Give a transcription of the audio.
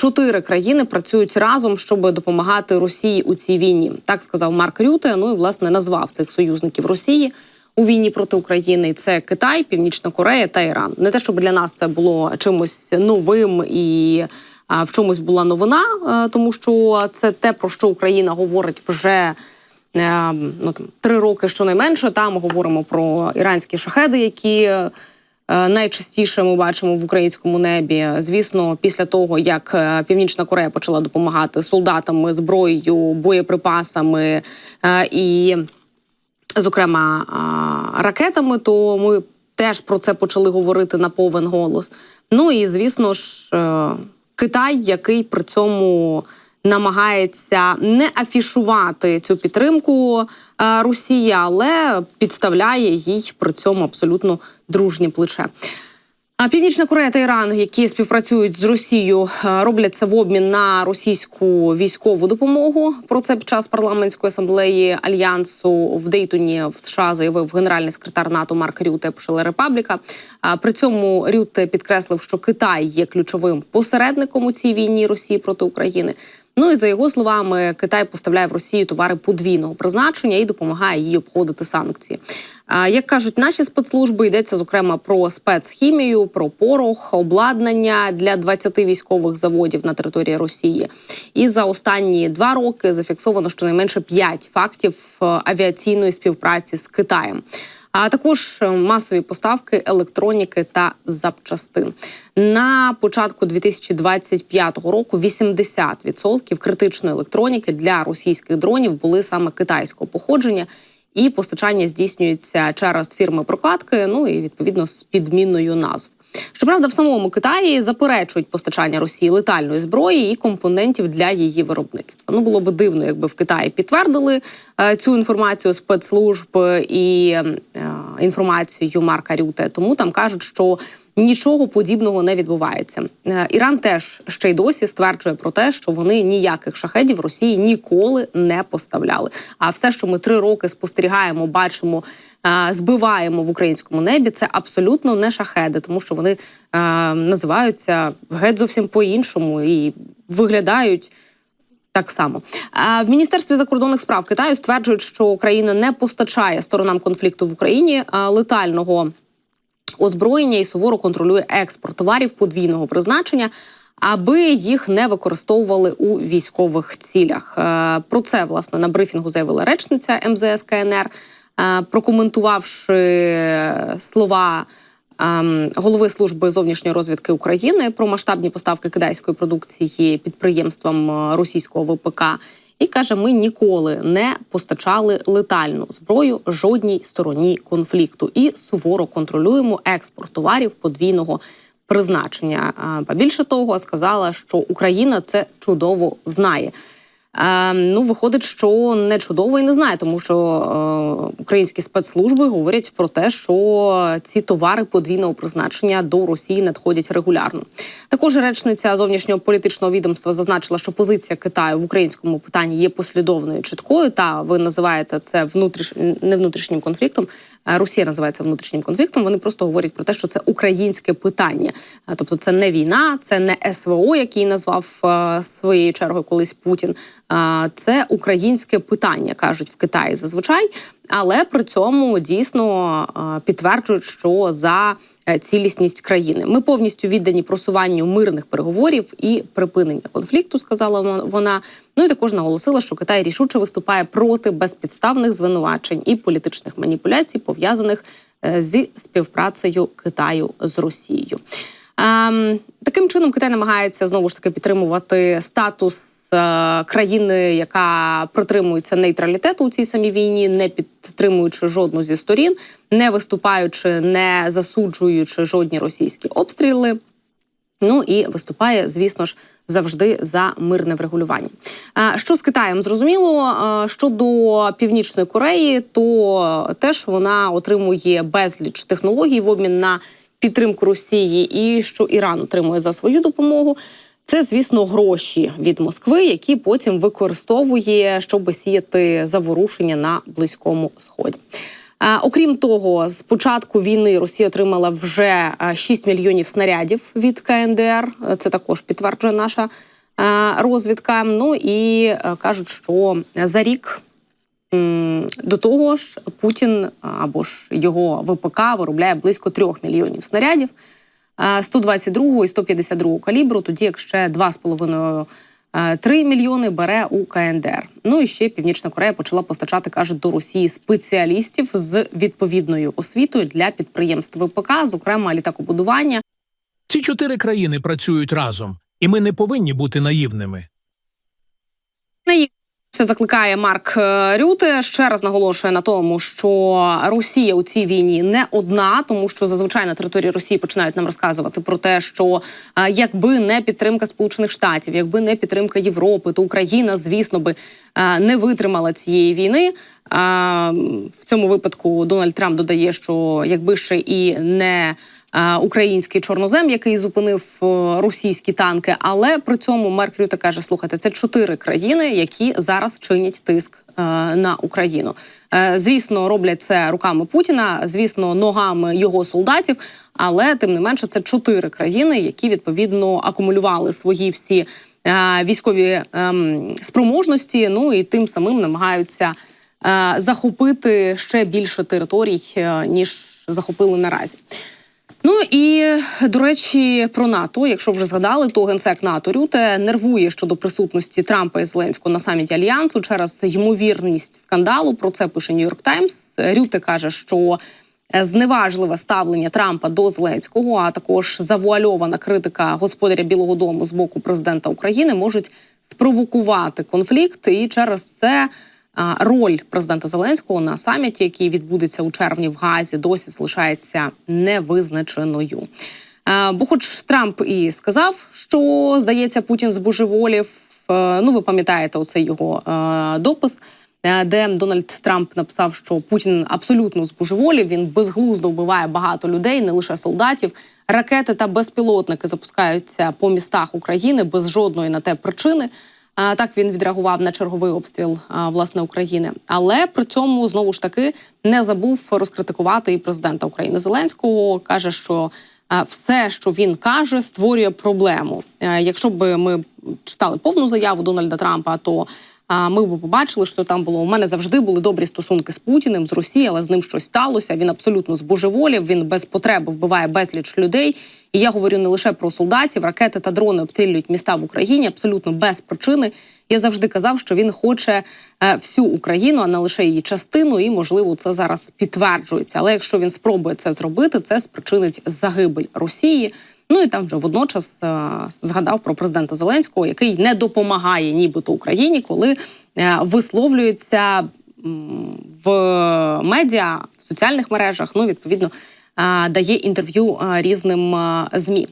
чотири країни працюють разом, щоб допомагати Росії у цій війні. Так сказав Марк Рюте. Ну і власне назвав цих союзників Росії у війні проти України. Це Китай, Північна Корея та Іран. Не те, щоб для нас це було чимось новим і в чомусь була новина, е, тому що це те, про що Україна говорить вже. е, Ну там три роки щонайменше. Там говоримо про іранські шахеди, які найчастіше ми бачимо в українському небі. Звісно, після того як е, Північна Корея почала допомагати солдатами, зброєю, боєприпасами е, і, зокрема, ракетами, то ми теж про це почали говорити на повен голос. Ну і звісно ж, е, Китай, який при цьому намагається не афішувати цю підтримку е, Росії, але підставляє їй при цьому абсолютно дружнє плече. А Північна Корея та Іран, які співпрацюють з Росією, е, роблять це в обмін на російську військову допомогу. Про це під час парламентської асамблеї альянсу в Дейтоні в США заявив генеральний секретар НАТО Марк Рюте Пшеле Репабліка. При цьому Рюте підкреслив, що Китай є ключовим посередником у цій війні Росії проти України. Ну і за його словами, Китай поставляє в Росію товари подвійного призначення і допомагає їй обходити санкції. Як кажуть наші спецслужби, йдеться зокрема про спецхімію, про порох, обладнання для 20 військових заводів на території Росії. І за останні два роки зафіксовано щонайменше 5 фактів е, авіаційної співпраці з Китаєм. А також е, масові поставки електроніки та запчастин на початку 2025 року. 80% критичної електроніки для російських дронів були саме китайського походження. І постачання здійснюється через фірми прокладки, ну і відповідно з підмінною назв. Щоправда, в самому Китаї заперечують постачання Росії летальної зброї і компонентів для її виробництва. Ну було би дивно, якби в Китаї підтвердили е, цю інформацію спецслужб і інформацію Марка Рюте. Тому там кажуть, що нічого подібного не відбувається. Е, Іран теж ще й досі стверджує про те, що вони ніяких шахедів Росії ніколи не поставляли. А все, що ми три роки спостерігаємо, бачимо. е, Збиваємо в українському небі це абсолютно не шахеди, тому що вони е, називаються геть зовсім по-іншому і виглядають так само в міністерстві закордонних справ Китаю стверджують, що Україна не постачає сторонам конфлікту в Україні е, летального озброєння і суворо контролює експорт товарів подвійного призначення. Аби їх не використовували у військових цілях, Е, про це власне на брифінгу заявила речниця МЗС КНР, е, прокоментувавши слова ем, голови служби зовнішньої розвідки України про масштабні поставки китайської продукції підприємствам е, російського ВПК. І каже: ми ніколи не постачали летальну зброю жодній стороні конфлікту і суворо контролюємо експорт товарів подвійного призначення. А, більше того, сказала, що Україна це чудово знає. Е, ну, виходить, що не чудово і не знає, тому що е, українські спецслужби говорять про те, що ці товари подвійного призначення до Росії надходять регулярно. Також речниця зовнішнього політичного відомства зазначила, що позиція Китаю в українському питанні є послідовною чіткою. Та ви називаєте це внутріш... не внутрішнім конфліктом. а Росія називається внутрішнім конфліктом. Вони просто говорять про те, що це українське питання. Тобто, це не війна, це не СВО, який назвав е, своєю чергою колись Путін. Це українське питання, кажуть в Китаї зазвичай, але при цьому дійсно е, підтверджують, що за е, цілісність країни ми повністю віддані просуванню мирних переговорів і припинення конфлікту, сказала вона. Ну і також наголосила, що Китай рішуче виступає проти безпідставних звинувачень і політичних маніпуляцій, пов'язаних е, зі співпрацею Китаю з Росією. Ем, таким чином Китай намагається знову ж таки підтримувати статус е, країни, яка притримується нейтралітету у цій самій війні, не підтримуючи жодну зі сторін, не виступаючи, не засуджуючи жодні російські обстріли. Ну і виступає, звісно ж, завжди за мирне врегулювання. Що з Китаєм зрозуміло? Щодо Північної Кореї, то теж вона отримує безліч технологій в обмін на підтримку Росії, і що Іран отримує за свою допомогу. Це, звісно, гроші від Москви, які потім використовує, щоб сіяти заворушення на близькому сході. Окрім того, з початку війни Росія отримала вже е, 6 мільйонів снарядів від КНДР. Це також підтверджує наша розвідка. Ну і кажуть, що за рік до того ж Путін або ж його ВПК виробляє близько 3 мільйонів снарядів. е, 122 і 152 калібру, тоді як ще 2,5 е, 3 мільйони бере у КНДР. Ну і ще Північна Корея почала постачати, кажуть, до Росії спеціалістів з відповідною освітою для підприємств ВПК, зокрема літакобудування. Ці чотири країни працюють разом, і ми не повинні бути наївними. Це закликає Марк е, Рюте. Ще раз наголошує на тому, що Росія у цій війні не одна, тому що зазвичай на території Росії починають нам розказувати про те, що е, якби не підтримка Сполучених Штатів, якби не підтримка Європи, то Україна, звісно, би е, не витримала цієї війни. В цьому випадку Дональд Трамп додає, що якби ще і не український чорнозем, який зупинив е, російські танки. Але при цьому Мерк Рюте каже: слухайте, це чотири країни, які зараз чинять тиск е, на Україну. Е, Звісно, роблять це руками Путіна, звісно, ногами його солдатів. Але тим не менше, це чотири країни, які відповідно акумулювали свої всі е, військові ем, спроможності. Ну і тим самим намагаються е, захопити ще більше територій, е, ніж захопили наразі. Ну і до речі, про НАТО, якщо вже згадали, то генсек НАТО Рюте нервує щодо присутності Трампа і Зеленського на саміті альянсу через ймовірність скандалу. Про це пише Нью-Йорк Таймс. Рюте каже, що е, зневажливе ставлення Трампа до Зеленського, а також завуальована критика господаря Білого Дому з боку президента України можуть спровокувати конфлікт, і через це. Роль президента Зеленського на саміті, який відбудеться у червні в Газі, досі залишається невизначеною. Бо, хоч Трамп і сказав, що здається, Путін збожеволів. е, Ну, ви пам'ятаєте, оцей його е, допис, е, де Дональд Трамп написав, що Путін абсолютно збожеволів. Він безглуздо вбиває багато людей, не лише солдатів. Ракети та безпілотники запускаються по містах України без жодної на те причини. Так він відреагував на черговий обстріл власне України, але при цьому знову ж таки не забув розкритикувати і президента України Зеленського. каже, що все, що він каже, створює проблему. Якщо б ми читали повну заяву Дональда Трампа, то ми б побачили, що там було у мене завжди були добрі стосунки з Путіним, з Росією, але з ним щось сталося. Він абсолютно збожеволів. Він без потреби вбиває безліч людей. І я говорю не лише про солдатів, ракети та дрони обстрілюють міста в Україні абсолютно без причини. Я завжди казав, що він хоче е, всю Україну, а не лише її частину, і можливо це зараз підтверджується. Але якщо він спробує це зробити, це спричинить загибель Росії. Ну і там вже водночас е, згадав про президента Зеленського, який не допомагає нібито Україні, коли е, висловлюється в медіа в соціальних мережах. Ну відповідно е, дає інтерв'ю різним змі.